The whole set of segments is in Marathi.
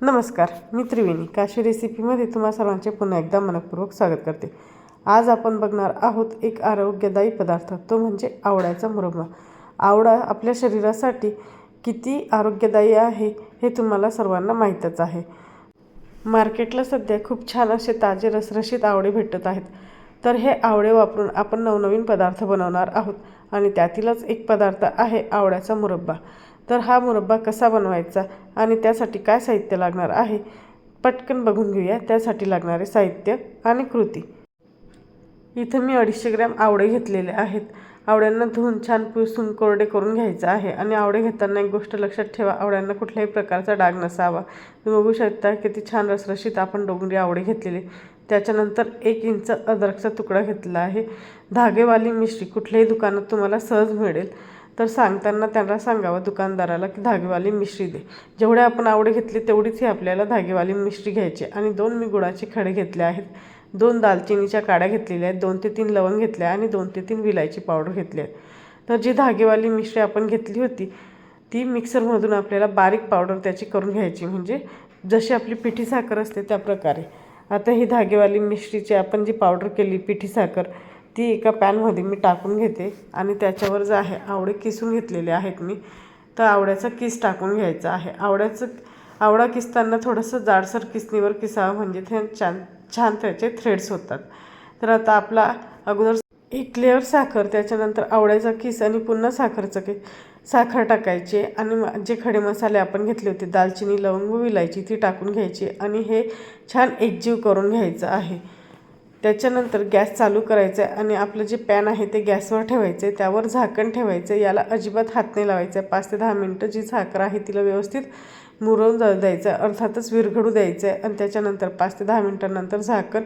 नमस्कार मी त्रिवेणी. काशी रेसिपीमध्ये तुम्हा सर्वांचे पुन्हा एकदा मनपूर्वक स्वागत करते. आज आपण बघणार आहोत एक आरोग्यदायी पदार्थ तो म्हणजे आवळ्याचा मुरब्बा आवळा आपल्या शरीरासाठी किती आरोग्यदायी आहे हे तुम्हाला सर्वांना माहीतच आहे. मार्केटला सध्या खूप छान असे ताजे रसरशीत आवळे भेटत आहेत. तर हे आवळे वापरून आपण नवनवीन पदार्थ बनवणार आहोत आणि त्यातीलच एक पदार्थ आहे आवळ्याचा मुरब्बा. तर हा मुरब्बा कसा बनवायचा आणि त्यासाठी काय साहित्य लागणार आहे? पटकन बघून घेऊया त्यासाठी लागणारे साहित्य आणि कृती. इथं मी अडीचशे ग्रॅम आवडे घेतलेले आहेत. आवड्यांना धुवून छान पुसून कोरडे करून घ्यायचं आहे आणि आवडे घेताना एक गोष्ट लक्षात ठेवा आवड्यांना कुठल्याही प्रकारचा डाग नसावा. तुम्ही बघू शकता किती छान रसरशीत आपण डोंगरी आवडे घेतलेले. त्याच्यानंतर एक इंच अद्रकचा तुकडा घेतला आहे. धागेवाली मिश्री कुठल्याही दुकानात तुम्हाला सहज मिळेल. तर सांगताना त्यांना सांगावं दुकानदाराला की धागेवाली मिश्री दे. जेवढे आपण आवडे घेतली तेवढीच ही आपल्याला धागेवाली मिश्री घ्यायची आणि दोन मी गुळाचे खडे घेतले आहेत. दोन दालचिनीच्या काड्या घेतलेल्या आहेत. दोन ते तीन लवंग घेतल्या आणि दोन ते तीन विलायची पावडर घेतली आहे. तर जी धागेवाली मिश्री आपण घेतली होती ती मिक्सरमधून आपल्याला बारीक पावडर त्याची करून घ्यायची. म्हणजे जशी आपली पिठी साखर असते त्या प्रकारे. आता ही धागेवाली मिश्रीची आपण जी पावडर केली पिठी साखर ती एका पॅनमध्ये मी टाकून घेते आणि त्याच्यावर जे आहे आवडे किसून घेतलेले आहेत मी. तर आवड्याचा किस टाकून घ्यायचा आहे. आवड्याचं आवडा किसताना थोडंसं जाडसर किसणीवर किसावं म्हणजे ते छान छान त्याचे थ्रेड्स होतात. तर आता आपला अगोदर एक लेअर साखर त्याच्यानंतर आवळ्याचा किस आणि पुन्हा साखरचं की साखर टाकायची आणि जे खडे मसाले आपण घेतले होते दालचिनी लवंग विलायची ती टाकून घ्यायची आणि हे छान एकजीव करून घ्यायचं आहे. त्याच्यानंतर गॅस चालू करायचं आहे आणि आपलं जे पॅन आहे ते गॅसवर ठेवायचं आहे त्यावर झाकण ठेवायचं आहे याला अजिबात हात नाही लावायचं आहे. पाच ते दहा मिनटं जी साखर आहे तिला व्यवस्थित मुरवून जाऊ द्यायचं आहे अर्थातच विरघडू द्यायचं आहे. आणि त्याच्यानंतर पाच ते दहा मिनटानंतर झाकण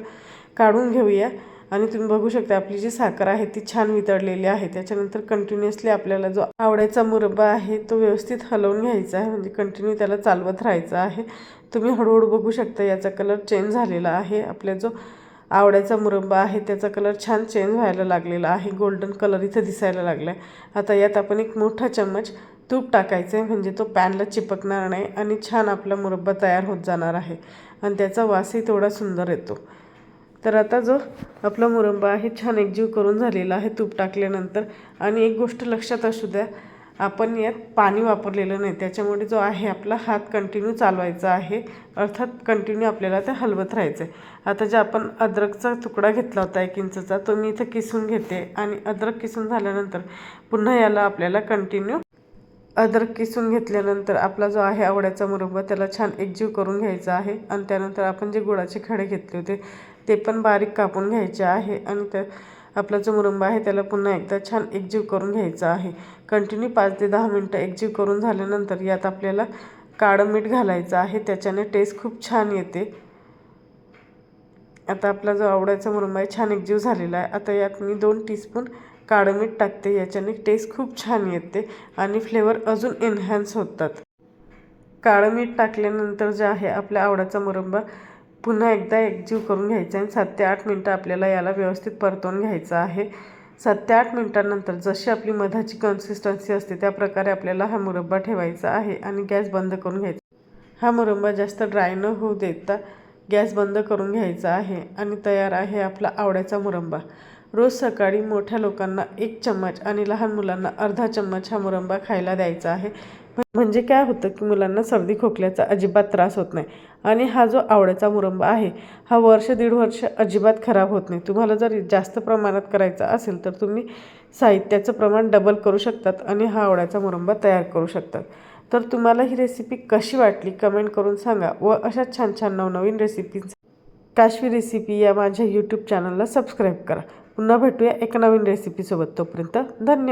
काढून घेऊया. आणि तुम्ही बघू शकता आपली जी साखर आहे ती छान वितळलेली आहे. त्याच्यानंतर कंटिन्युअसली आपल्याला जो आवडायचा मुरब्बा आहे तो व्यवस्थित हलवून घ्यायचा आहे. म्हणजे कंटिन्यू त्याला चालवत राहायचं आहे. तुम्ही हळूहळू बघू शकता याचा कलर चेंज झालेला आहे. आपल्या जो आवड्याचा मुरंबा आहे त्याचा कलर छान चेंज व्हायला लागलेला आहे गोल्डन कलर इथं दिसायला लागला आहे आता यात आपण एक मोठा चम्मच तूप टाकायचं आहे म्हणजे तो पॅनला चिपकणार नाही आणि छान आपला मुरब्बा तयार होत जाणार आहे. आणि त्याचा वासही तेवढा सुंदर येतो. तर आता जो आपला मुरंबा आहे छान एकजीव करून झालेला आहे तूप टाकल्यानंतर. आणि एक गोष्ट लक्षात असू द्या आपण यात पाणी वापरलेलं नाही. त्याच्यामुळे जो आहे आपला हात कंटिन्यू चालवायचा आहे. अर्थात कंटिन्यू आपल्याला ते हलवत राहायचं आहे आता जे आपण अद्रकचा तुकडा घेतला होता एक इंचचा तो मी इथं किसून घेते आणि अद्रक किसून झाल्यानंतर पुन्हा याला आपल्याला कंटिन्यू अद्रक किसून घेतल्यानंतर आपला जो आहे आवड्याचा मुरब्बा त्याला छान एकजीव करून घ्यायचा आहे आणि त्यानंतर आपण जे गुळाचे खडे घेतले होते ते पण बारीक कापून घ्यायचे आहे आणि त्या आपला जो मुरंबा आहे त्याला पुन्हा एकदा छान एकजीव करून घ्यायचा आहे. कंटिन्यू पाच ते दहा मिनटं एकजीव करून झाल्यानंतर यात आपल्याला काळं मीठ घालायचं आहे. त्याच्याने टेस्ट खूप छान येते. आता आपला जो आवडायचा मुरंबा आहे छान एकजीव झालेला आहे. आता यात मी दोन टीस्पून काळं मीठ टाकते. याच्याने टेस्ट खूप छान येते आणि फ्लेवर अजून एन्हॅन्स होतात. काळं मीठ टाकल्यानंतर जे आहे आपल्या आवडाचा मुरंबा पुन्हा एकदा एकजीव करून घ्यायचा आणि सात ते आठ मिनटं आपल्याला याला व्यवस्थित परतवून घ्यायचं आहे. सात ते आठ मिनटानंतर जशी आपली मधाची कन्सिस्टन्सी असते त्या प्रकारे आपल्याला हा मुरब्बा ठेवायचा आहे आणि गॅस बंद करून घ्यायचा. हा मुरब्बा जास्त ड्राय न होऊ देता गॅस बंद करून घ्यायचा आहे आणि तयार आहे आपला आवड्याचा मुरंबा. रोज सकाळी मोठ्या लोकांना एक चम्मच आणि लहान मुलांना अर्धा चम्मच हा मुरंबा खायला द्यायचा आहे. म्हणजे काय होतं की मुलांना सर्दी खोकल्याचा अजिबात त्रास होत नाही. आणि हा जो आवड्याचा मुरंबा आहे हा वर्ष दीड वर्ष अजिबात खराब होत नाही. तुम्हाला जर जास्त प्रमाणात करायचा असेल तर तुम्ही साहित्याचं प्रमाण डबल करू शकतात आणि हा आवड्याचा मुरंबा तयार करू शकतात. तर तुम्हाला ही रेसिपी कशी वाटली कमेंट करून सांगा व अशा छान छान नवनवीन रेसिपीज काशवी रेसिपी या माझ्या यूट्यूब चॅनलला सबस्क्राईब करा. पुन्हा भेटूया एका नवीन रेसिपीसोबत तोपर्यंत धन्यवाद.